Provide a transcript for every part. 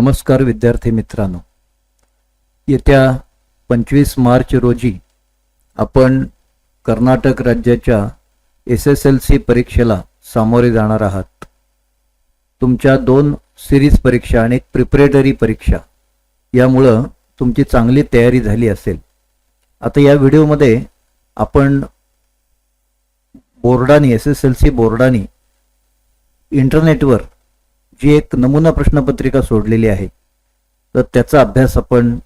नमस्कार विद्यार्थी मित्रांनो. येत्या पंचवीस मार्च रोजी आपण कर्नाटक राज्याच्या एस एस एल सी परीक्षेला सामोरे जाणार आहात. तुमच्या दोन सिरीज परीक्षा आणि एक प्रिपरेटरी परीक्षा यामुळं तुमची चांगली तयारी झाली असेल. आता या व्हिडिओमध्ये आपण बोर्डाने एस एस एल सी बोर्डाने इंटरनेटवर जी एक नमुना प्रश्नपत्रिका सोडलेली आहे तर त्याचा अभ्यास आपण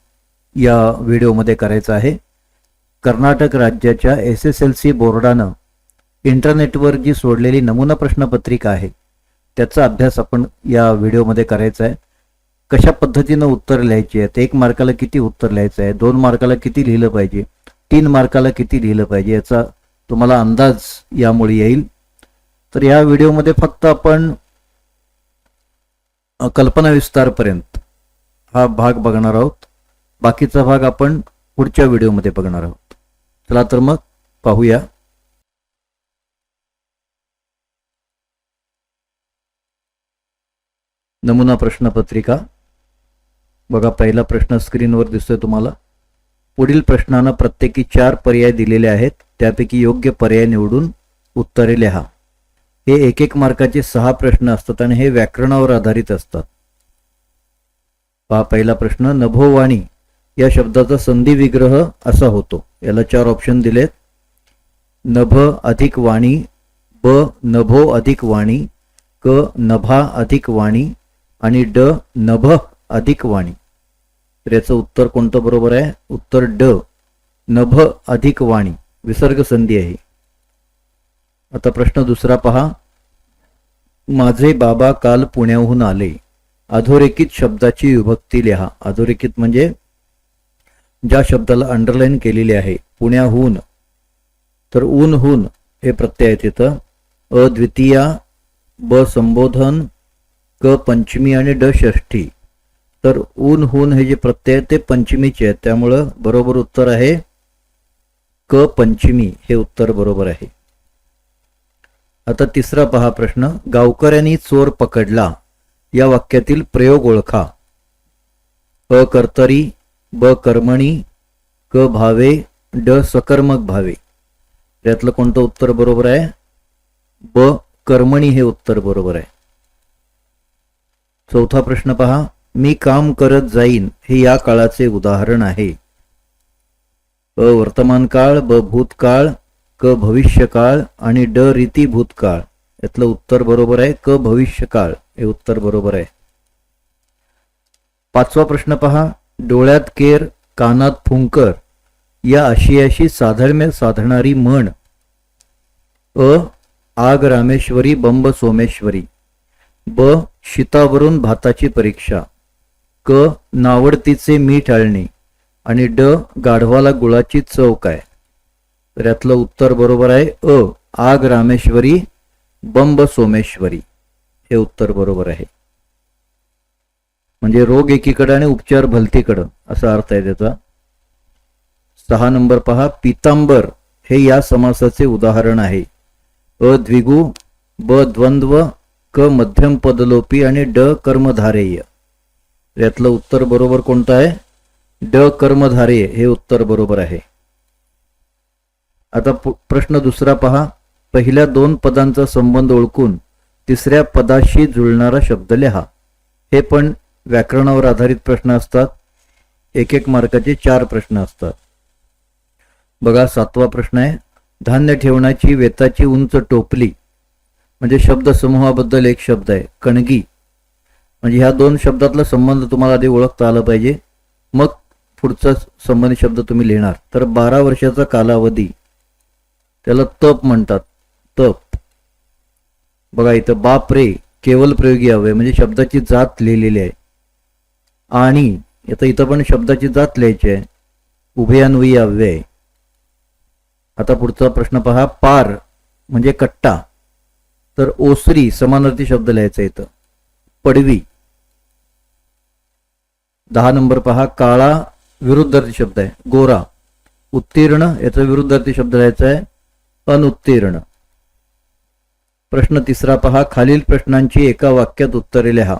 या व्हिडिओमध्ये करायचा आहे. कर्नाटक राज्याच्या एस एस एल सी बोर्डानं इंटरनेटवर जी सोडलेली नमुना प्रश्नपत्रिका आहे त्याचा अभ्यास आपण या व्हिडिओमध्ये करायचा आहे. कशा पद्धतीनं उत्तर लिहायची आहेत एक मार्काला किती उत्तर लिहायचं आहे दोन मार्काला किती लिहिलं पाहिजे तीन मार्काला किती लिहिलं पाहिजे याचा तुम्हाला अंदाज यामुळे येईल. तर या व्हिडिओमध्ये फक्त आपण कल्पना विस्तारपर्यंत हा भाग बघणार आहोत. बाकीचा भाग आपण पुढच्या व्हिडिओमध्ये बघणार आहोत. चला तर मग पाहूया. नमुना प्रश्नपत्रिका. बघा पहिला प्रश्न स्क्रीनवर दिसतोय तुम्हाला. पुढील प्रश्नांना प्रत्येकी चार पर्याय दिलेले आहेत. त्यापैकी योग्य पर्याय निवडून उत्तरे लिहा. हे एक एक मार्काचे सहा प्रश्न असतात आणि हे व्याकरणावर आधारित असतात. पहा पहिला प्रश्न नभोवाणी. या शब्दाचा संधी विग्रह असा होतो. याला चार ऑप्शन दिलेत. नभ अधिक वाणी ब नभो अधिक वाणी क नभा अधिक वाणी आणि ड नभ अधिक वाणी. तर याचं उत्तर कोणतं बरोबर आहे? उत्तर ड. नभ अधिक वाणी. विसर्ग संधी आहे. आता प्रश्न दुसरा पहा. माझे बाबा काल पुण्याहून आले. अधोरेखित शब्दाची विभक्ती लिहा. अधोरेखित म्हणजे ज्या शब्दाला अंडरलाईन केलेली आहे पुण्याहून. तर ऊनहून हे प्रत्यय आहे तिथं. अद्वितीया ब संबोधन क पंचमी आणि ड षष्ठी. तर ऊनहून हे जे प्रत्यय ते पंचमीचे आहेत. त्यामुळं बरोबर उत्तर आहे क पंचमी. हे उत्तर बरोबर आहे. आता तिसरा पहा प्रश्न. गावकऱ्यांनी चोर पकडला. या वाक्यातील प्रयोग ओळखा. अ कर्तरी ब कर्मणी क भावे ड सकर्मक भावे. यातलं कोणतं उत्तर बरोबर आहे? ब कर्मणी हे उत्तर बरोबर आहे. चौथा प्रश्न पहा. मी काम करत जाईन हे या काळाचे उदाहरण आहे. अ वर्तमान काळ ब भूतकाळ क भविष्यकाळ आणि ड रीती भूतकाळ. यातलं उत्तर बरोबर आहे क भविष्यकाळ. हे उत्तर बरोबर आहे. पाचवा प्रश्न पहा. डोळ्यात केर कानात फुंकर. या आशियाशी साधर्म्य साधणारी म्हण. अ आग रामेश्वरी बंब सोमेश्वरी. ब शीतावरून भाताची परीक्षा. क नावडतीचे मीठ आळणी. आणि ड गाढवाला गुळाची चव काय? तर यातलं उत्तर बरोबर आहे अ आग रामेश्वरी बंब सोमेश्वरी. हे उत्तर बरोबर आहे. म्हणजे रोग एकीकडे आणि उपचार भलतीकडं असा अर्थ आहे त्याचा. सहा नंबर पहा पितांबर हे या समासाचे उदाहरण आहे. अ द्विगु ब द्वंद्व क मध्यम पदलोपी आणि ड कर्मधारेय. यातलं उत्तर बरोबर कोणतं आहे? ड कर्मधारेय हे उत्तर बरोबर आहे. आता पु- प्रश्न दुसरा पहा. पहिल्या दोन पदांचा संबंध ओळखून तिसऱ्या पदाशी जुळणारा शब्द लिहा. हे पण व्याकरणावर आधारित प्रश्न असतात. एक एक मार्काचे चार प्रश्न असतात. बघा सातवा प्रश्न आहे. धान्य ठेवण्याची वेताची उंच टोपली म्हणजे शब्दसमूहाबद्दल एक शब्द आहे. कणगी म्हणजे ह्या दोन शब्दातला संबंध तुम्हाला आधी ओळखता आला पाहिजे. मग पुढचा संबंधित शब्द तुम्ही लिहिणार. तर बारा वर्षाचा कालावधी त्याला तप म्हणतात. तप. बघा इथं बाप रे केवल प्रयोगी अव्यय म्हणजे शब्दाची जात लिहिलेली आहे. आणि इथं इथं पण शब्दाची जात लिहायची आहे. उभयान्वयी अव्यय आता पुढचा प्रश्न पहा. पार म्हणजे कट्टा. तर ओसरी समानार्थी शब्द लिहायचा इथं. पडवी. दहा नंबर पहा. काळा विरुद्धार्थी शब्द आहे. गोरा. उत्तीर्ण याचा विरुद्धार्थी शब्द लिहायचा आहे. अनुत्तीर्ण. प्रश्न तिसरा पहा खालील प्रश्नांची एका वाक्यात उत्तरे लिहा.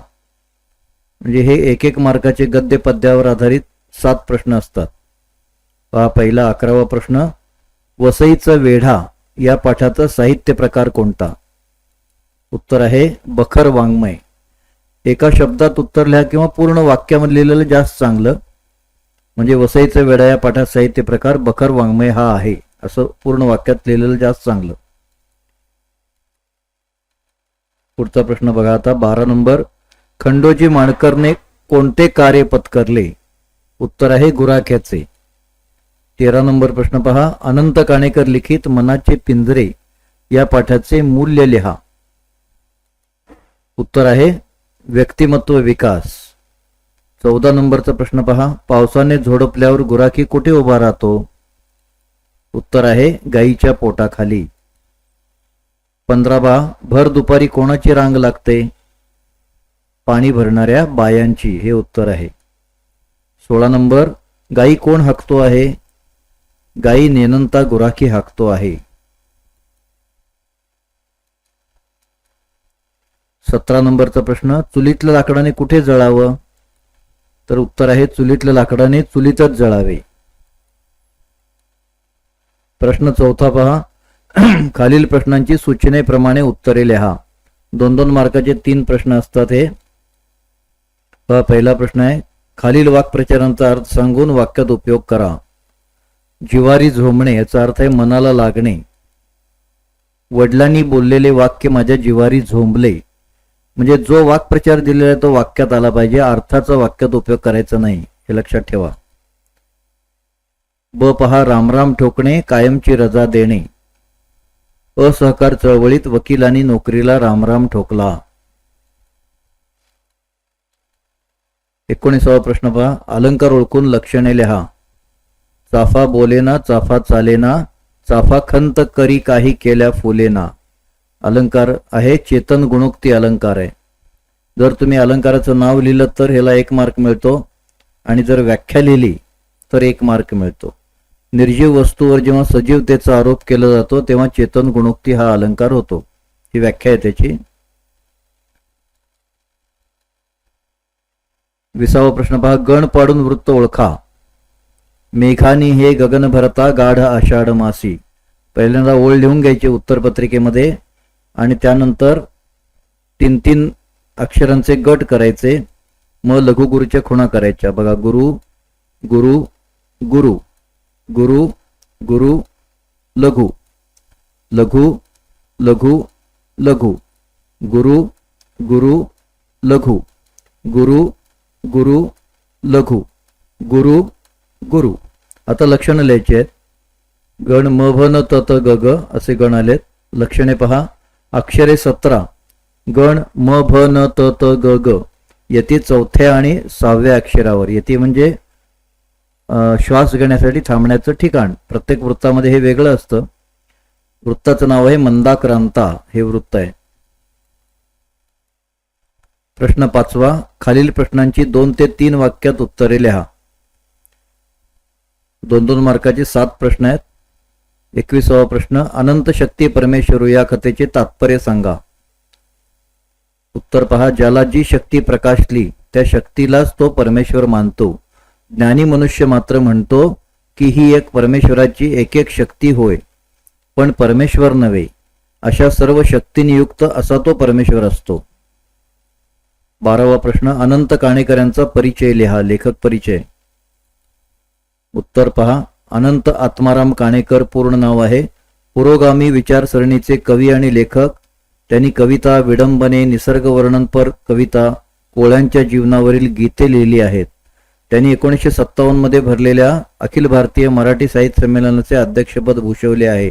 म्हणजे हे एक एक मार्काचे गद्य पद्यावर आधारित सात प्रश्न असतात. पहा पहिला अकरावा प्रश्न वसईचा वेढा या पाठाचा साहित्य प्रकार कोणता? उत्तर आहे बखर वाङ्मय. एका शब्दात उत्तर लिहा किंवा पूर्ण वाक्यामध्ये लिहिलेलं जास्त चांगलं. म्हणजे वसईचा वेढा या पाठात साहित्य प्रकार बखर वाङ्मय हा आहे. असं पूर्ण वाक्यात लिहिलेलं जास्त चांगलं. पुढचा प्रश्न बघा आता बारा नंबर. खंडोजी माणकरने कोणते कार्य पत्करले? उत्तर आहे गुराख्याचे. तेरा नंबर प्रश्न पहा. अनंत काणेकर लिखित मनाचे पिंजरे या पाठाचे मूल्य लिहा. उत्तर आहे व्यक्तिमत्व विकास. चौदा नंबरचा प्रश्न पहा. पावसाने झोडपल्यावर गुराखी कुठे उभा राहतो? उत्तर आहे गाईच्या पोटाखाली. पंधरा बा भर दुपारी कोणाची रांग लागते? पाणी भरणाऱ्या बायांची हे उत्तर आहे. सोळा नंबर गाई कोण हाकतो आहे? गाई नेनंता गुराखी हाकतो आहे. सतरा नंबरचा प्रश्न चुलीतल्या लाकडाने कुठे जळावं? तर उत्तर आहे चुलीतल्या लाकडाने चुलीतच जळावे. प्रश्न चौथा पहा. खालील प्रश्नांची सूचनेप्रमाणे उत्तरे लिहा. दोन दोन मार्काचे तीन प्रश्न असतात हे. पहा पहिला प्रश्न आहे. खालील वाक्प्रचारांचा अर्थ सांगून वाक्यात उपयोग करा. जिवारी झोंबणे याचा अर्थ आहे मनाला लागणे. वडिलांनी बोललेले वाक्य माझ्या जिवारी झोंबले. म्हणजे जो वाक्प्रचार दिलेला आहे तो वाक्यात आला पाहिजे. अर्थाचा वाक्यात उपयोग करायचा नाही. हे लक्षात ठेवा. ब पहा रामराम ठोकणे कायमची रजा देणे. असहकार चळवळीत वकिलांनी नोकरीला रामराम ठोकला. एकोणीसावा प्रश्न पहा. अलंकार ओळखून लक्षणे लिहा. चाफा बोलेना चाफा चालेना चाफा खंत करी काही केल्या फुलेना. अलंकार आहे चेतन गुणोक्ती अलंकार आहे. जर तुम्ही अलंकाराचं नाव लिहिलं तर ह्याला एक मार्क मिळतो आणि जर व्याख्या लिहिली तर एक मार्क मिळतो. निर्जीव वस्तूवर जेव्हा सजीवतेचा आरोप केला जातो तेव्हा चेतन गुणोक्ती हा अलंकार होतो. ही व्याख्या आहे त्याची. विसावा प्रश्न पहा गण पाडून वृत्त ओळखा. मेघानी हे गगन भरता गाढ आषाढ मासी. पहिल्यांदा ओळ लिहून घ्यायची उत्तरपत्रिकेमध्ये आणि त्यानंतर तीन तीन अक्षरांचे गट करायचे मग लघुगुरूच्या खुणा करायच्या. बघा गुरु गुरु गुरु. गुरु गुरु लघु. लघु लघु लघु. गुरु गुरु लघु. गुरु गुरु लघु. गुरु गुरु. आता लक्षणं लिहायचे आहेत. गण म भ न त त ग ग असे गण आलेत. लक्षणे पहा. अक्षरे सतरा. गण म भ न त त ग ग. येते चौथ्या आणि सहाव्या अक्षरावर. येते म्हणजे श्वास घेण्यासाठी थांबण्याचं ठिकाण. प्रत्येक वृत्तामध्ये हे वेगळं असतं. वृत्ताचं नाव आहे मंदाक्रांता. हे वृत्त आहे. प्रश्न पाचवा. खालील प्रश्नांची दोन ते तीन वाक्यात उत्तरे लिहा. दोन दोन मार्काचे सात प्रश्न आहेत. एकविसावा प्रश्न अनंत शक्ती परमेश्वरू या कथेचे तात्पर्य सांगा. उत्तर पहा ज्याला जी शक्ती प्रकाशली त्या शक्तीलाच तो परमेश्वर मानतो. ज्ञानी मनुष्य मात्र म्हणतो की ही एक परमेश्वराची एक एक शक्ती होय पण परमेश्वर नव्हे. अशा सर्व शक्तीनियुक्त असा तो परमेश्वर असतो. बारावा प्रश्न अनंत काणेकरांचा परिचय लिहा लेखक परिचय. उत्तर पहा अनंत आत्माराम काणेकर पूर्ण नाव आहे. पुरोगामी विचारसरणीचे कवी आणि लेखक त्यांनी कविता विडंबने निसर्गवर्णनपर कविता कोळ्यांच्या जीवनावरील गीते लिहिली आहेत. त्यांनी एकोणीसशे सत्तावन्नमध्ये भरलेल्या अखिल भारतीय मराठी साहित्य संमेलनाचे अध्यक्षपद भूषवले आहे.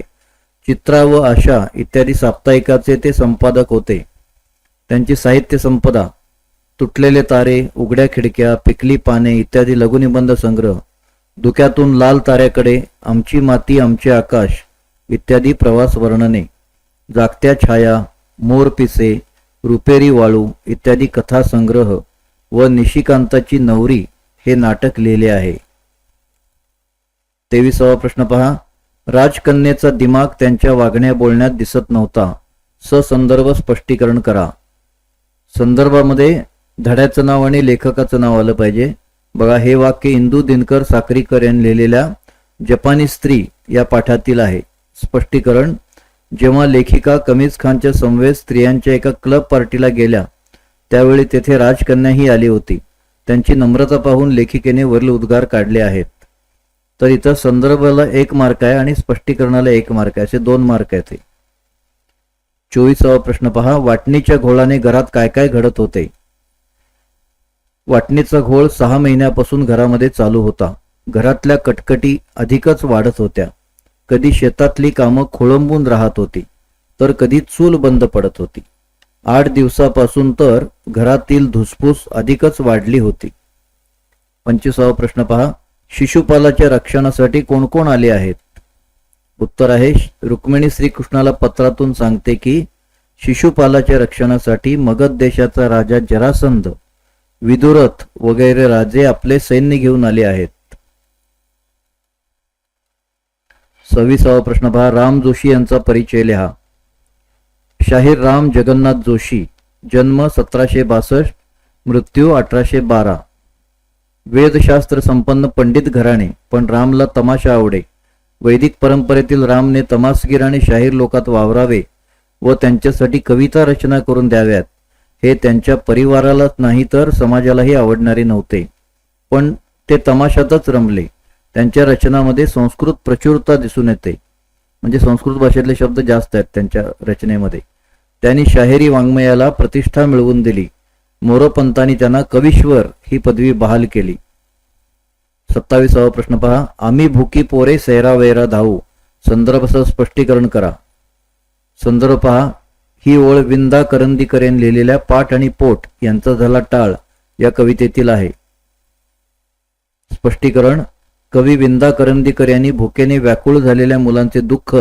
चित्रा व आशा इत्यादी साप्ताहिकाचे ते संपादक होते. त्यांची साहित्य संपदा तुटलेले तारे उघड्या खिडक्या पिकली पाने इत्यादी लघुनिबंध संग्रह धुक्यातून लाल ताऱ्याकडे आमची माती आमचे आकाश इत्यादी प्रवास वर्णने जागत्या छाया मोरपिसे रुपेरी वाळू इत्यादी कथा संग्रह व निशिकांताची नवरी हे नाटक लिहिले आहे. तेविसावा प्रश्न पहा. राजकन्येचा दिमाग त्यांच्या वागण्या बोलण्यात दिसत नव्हता. ससंदर्भ स्पष्टीकरण करा. संदर्भामध्ये धड्याचं नाव आणि लेखकाचं नाव आलं पाहिजे. बघा हे वाक्य इंदू दिनकर साक्रीकर यांनी लिहिलेल्या जपानी स्त्री या पाठातील आहे. स्पष्टीकरण जेव्हा लेखिका कमीज खानच्या समवेत स्त्रियांच्या एका क्लब पार्टीला गेल्या त्यावेळी तेथे राजकन्याही आली होती. त्यांची नम्रता पाहून लेखिकेने वरील उद्गार काढले आहेत. तर इथं संदर्भाला एक मार्क आहे आणि स्पष्टीकरणाला एक मार्क आहे. असे दोन मार्क आहेत हे. चोवीसावा प्रश्न पहा. वाटणीच्या घोळाने घरात काय काय घडत होते? वाटणीचा घोळ सहा महिन्यापासून घरामध्ये चालू होता. घरातल्या कटकटी अधिकच वाढत होत्या. कधी शेतातली कामं खोळंबून राहत होती तर कधी चूल बंद पडत होती. आठ दिवसापासून तर घरातील धुसफूस अधिकच वाढली होती. पंचवीसावा प्रश्न पहा शिशुपालाच्या रक्षणासाठी कोण कोण आले आहेत? उत्तर आहे रुक्मिणी श्रीकृष्णाला पत्रातून सांगते की शिशुपालाच्या रक्षणासाठी मगध देशाचा राजा जरासंध विदुरथ वगैरे राजे आपले सैन्य घेऊन आले आहेत. सव्वीसावा प्रश्न पहा राम जोशी यांचा परिचय लिहा. शाहीर राम जगन्नाथ जोशी जन्म सतराशे बासष्ट मृत्यू अठराशे बारा. वेदशास्त्र संपन्न पंडित घराणे पण रामला तमाशा आवडे. वैदिक परंपरेतील रामने तमासगीर आणि शाहीर लोकात वावरावे व त्यांच्यासाठी कविता रचना करून द्याव्यात. हे त्यांच्या परिवारालाच नाही तर समाजालाही आवडणारे नव्हते. पण ते तमाशातच रमले. त्यांच्या रचनामध्ये संस्कृत प्रचुरता दिसून येते. म्हणजे संस्कृत भाषेतले शब्द जास्त आहेत त्यांच्या रचनेमध्ये. त्यांनी शाहिरी वाङ्मयाला प्रतिष्ठा मिळवून दिली. मोरोपंतांनी त्यांना कवीश्वर ही पदवी बहाल केली. सत्तावीसावा प्रश्न पहा. आम्ही भुकी पोरे सैरा वैरा धावू. संदर्भाचं स्पष्टीकरण करा. संदर्भ पहा. ही ओळ विंदा करंदीकर यांनी लिहिलेल्या पाठ आणि पोट यांचा झाला टाळ. या कवितेतील आहे. स्पष्टीकरण. कवी विंदा करंदीकर यांनी भुकेने व्याकुळ झालेल्या मुलांचे दुःख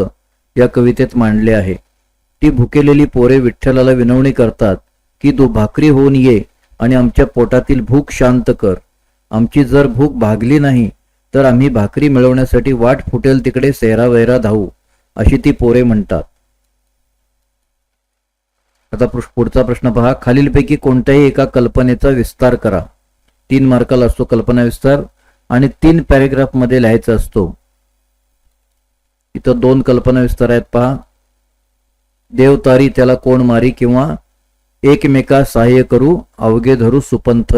या कवितेत मांडले आहे. ती भुकेलेली पोरे विठ्ठलाला विनवणी करतात की तू भाकरी होऊन ये आणि आमच्या पोटातील भूक शांत कर. आमची जर भूक भागली नाही तर आम्ही भाकरी मिळवण्यासाठी वाट फुटेल तिकडे सेहरावैरा धावू अशी ती पोरे म्हणतात. आता पुढचा प्रश्न पहा. खालीलपैकी कोणत्याही एका कल्पनेचा विस्तार करा. तीन मार्काला असतो कल्पना विस्तार आणि तीन पॅरेग्राफमध्ये लिहायचा असतो. इथं दोन कल्पना विस्तार आहेत पहा. देवतारी त्याला कोण मारी किंवा एकमेका सहाय्य करू अवघे धरू सुपंथ.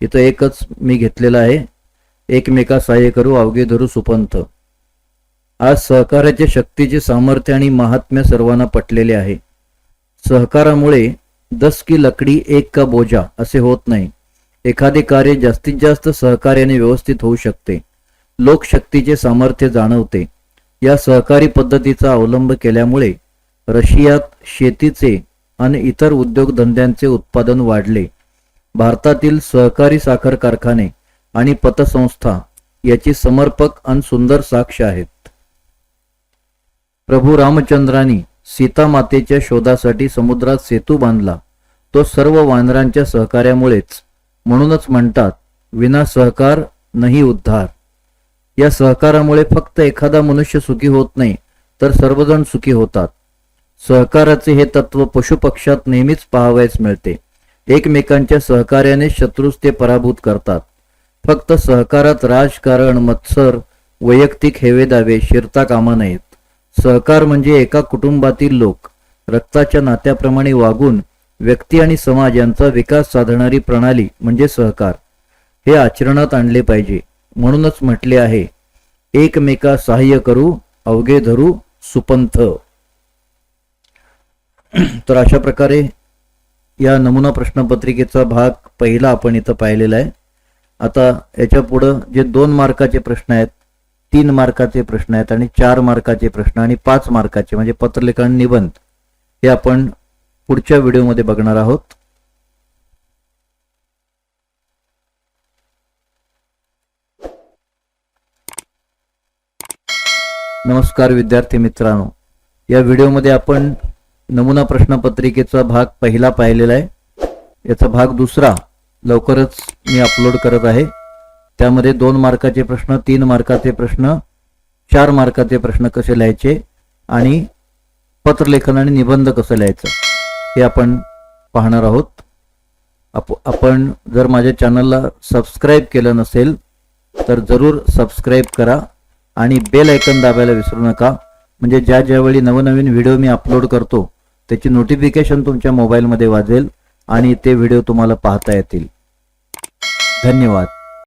इथं एकच मी घेतलेलं आहे. एकमेका सहाय्य करू अवघे धरू सुपंथ. आज सहकार्याच्या शक्तीचे सामर्थ्य आणि महात्म्य सर्वांना पटलेले आहे. सहकारामुळे दस की लकडी एक का बोजा असे होत नाही. एखादे कार्य जास्तीत जास्त सहकार्याने व्यवस्थित होऊ शकते. लोकशक्तीचे सामर्थ्य जाणवते. या सहकारी पद्धतीचा अवलंब केल्यामुळे रशियात शेतीचे आणि इतर उद्योगधंद्यांचे उत्पादन वाढले. भारतातील सहकारी साखर कारखाने आणि पतसंस्था याची समर्पक आणि सुंदर साक्ष आहेत. प्रभू रामचंद्रांनी सीता मातेच्या शोधासाठी समुद्रात सेतू बांधला. तो सर्व वानरांच्या सहकार्यामुळेच म्हणूनच म्हणतात विना सहकार नाही उद्धार. या सहकारामुळे फक्त एखादा मनुष्य सुखी होत नाही तर सर्वजण सुखी होतात. सहकाराचे हे तत्व पशुपक्षात नेहमीच पाहावयास मिळते. एकमेकांच्या सहकार्याने शत्रूस ते पराभूत करतात. फक्त सहकारात राजकारण मत्सर वैयक्तिक हेवेदावे शिरता कामा नयेत. सहकार म्हणजे एका कुटुंबातील लोक. रक्ताच्या नात्याप्रमाणे वागून व्यक्ती आणि समाज यांचा विकास साधणारी प्रणाली म्हणजे सहकार. हे आचरणात आणले पाहिजे. म्हणूनच म्हटले आहे एकमेका सहाय्य करू अवघे धरू सुपंथ. तर अशा प्रकारे या नमुना प्रश्नपत्रिकेचा भाग पहिला आपण इथं पाहिलेला आहे. आता याच्या पुढं जे दोन मार्काचे प्रश्न आहेत तीन मार्काचे प्रश्न आहेत आणि चार मार्काचे प्रश्न आणि पाच मार्काचे म्हणजे पत्रलेखन निबंध हे आपण पुढच्या व्हिडिओमध्ये बघणार आहोत. नमस्कार विद्यार्थी मित्रांनो. या व्हिडिओमध्ये आपण नमुना प्रश्नपत्रिकेचा भाग पहिला पाहिलेला आहे. याचा भाग दुसरा लवकरच मी अपलोड करत आहे. त्यामध्ये दोन मार्काचे प्रश्न तीन मार्काचे प्रश्न चार मार्काचे प्रश्न कसे लिहायचे आणि पत्रलेखन आणि निबंध कसं लिहायचं हे आपण पाहणार आहोत. आप आपण जर माझ्या चॅनलला सबस्क्राईब केलं नसेल तर जरूर सबस्क्राईब करा आणि बेल ऐकन दाबायला विसरू नका. म्हणजे ज्या ज्यावेळी नवनवीन व्हिडिओ मी अपलोड करतो त्याची नोटिफिकेशन तुमच्या मोबाईलमध्ये वाजेल आणि ते व्हिडिओ तुम्हाला पाहता येतील. धन्यवाद.